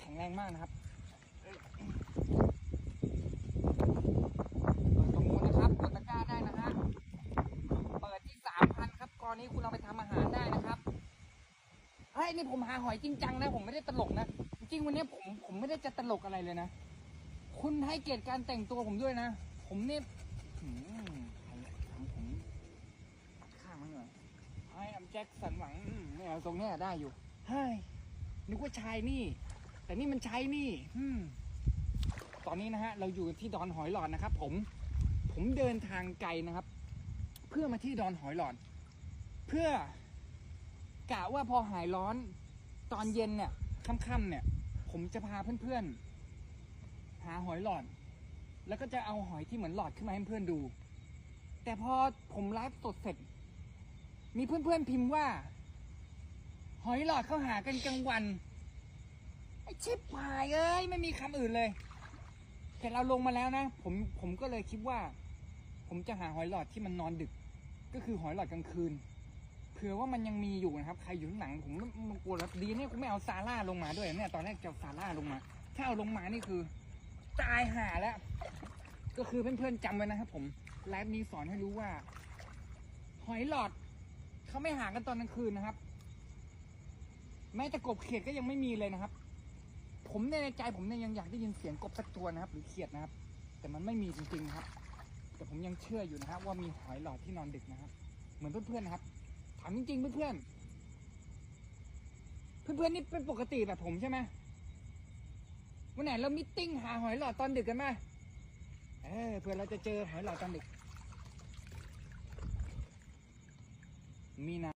แข็งแรงมากนะครับเปิดตรงนู้นนะครับกดตะกร้าได้นะฮะเปิดที่สามพันครับกรณีคุณเอาไปทำอาหารได้นะครับเฮ้ยนี่ผมหาหอยจริงจังนะ ผมไม่ได้ตลกนะ จริงวันนี้ผมผมไม่ได้จะตลกอะไรเลยนะ คุณให้เกียรติการแต่งตัวผมด้วยนะ ผมเนี่ยหืมใครทำผมข้างมันหน่อยไอ้อำแจ็คสันหวังเนี่ยทรงเนี้ยได้อยู่เฮ้ยนึกว่าชายนี่ แต่นี่มันชายนี่อืมตอนนี้นะฮะ เราอยู่ที่ดอนหอยหลอดนะครับ ผม ผมเดินทางไกลนะครับ เพื่อมาที่ดอนหอยหลอด เพื่อกะว่าพอหายร้อน ตอนเย็นเนี่ยค่ำๆเนี่ย ผมจะพาเพื่อนๆ หาหอยหลอด แล้วก็จะเอาหอยที่เหมือนหลอดขึ้นมาให้เพื่อนดู แต่พอผมไลฟ์สดเสร็จ มีเพื่อนๆพิมพ์ว่า หอยหลอดเขาหากันกลางวันไอ ชิบหายเอ้ยไม่มีคำอื่นเลย แต่เราลงมาแล้วนะ ผมผมก็เลยคิดว่า ผมจะหาหอยหลอดที่มันนอนดึก ก็คือหอยหลอดกลางคืนเผื่อว่ามันยังมีอยู่นะครับ ใครอยู่ข้างหลังผมมันกลัวแล้วดีเนี่ยกูไม่เอาซาร่าลงมาด้วยเนี่ยตอนแรกจะซาร่าลงมา ถ้าเอาลงมานี่คือ ตายห่าแล้ว ก็คือเพื่อนๆจำไว้นะครับผมไลฟ์นี้สอนให้รู้ว่า หอยหลอดเขาไม่หากันตอนกลางคืนนะครับ แม้แต่กบเขียดก็ยังไม่มีเลยนะครับ ผมในใจผมเนี่ยยังอยากได้ยินเสียงกบสักตัวนะครับ หรือเขียดนะครับ แต่มันไม่มีจริงๆครับ แต่ผมยังเชื่ออยู่นะครับว่ามีหอยหลอดที่นอนดึกนะครับ เหมือนเพื่อนๆนะครับ ถามจริงๆเพื่อนๆเพื่อนๆนี่เป็นปกติแบบผมใช่ไหมวันไหนเรามิทติ้งหาหอยหลอดตอนดึกกันไหมเออเพื่อเราจะเจอหอยหลอดตอนดึก มีนะ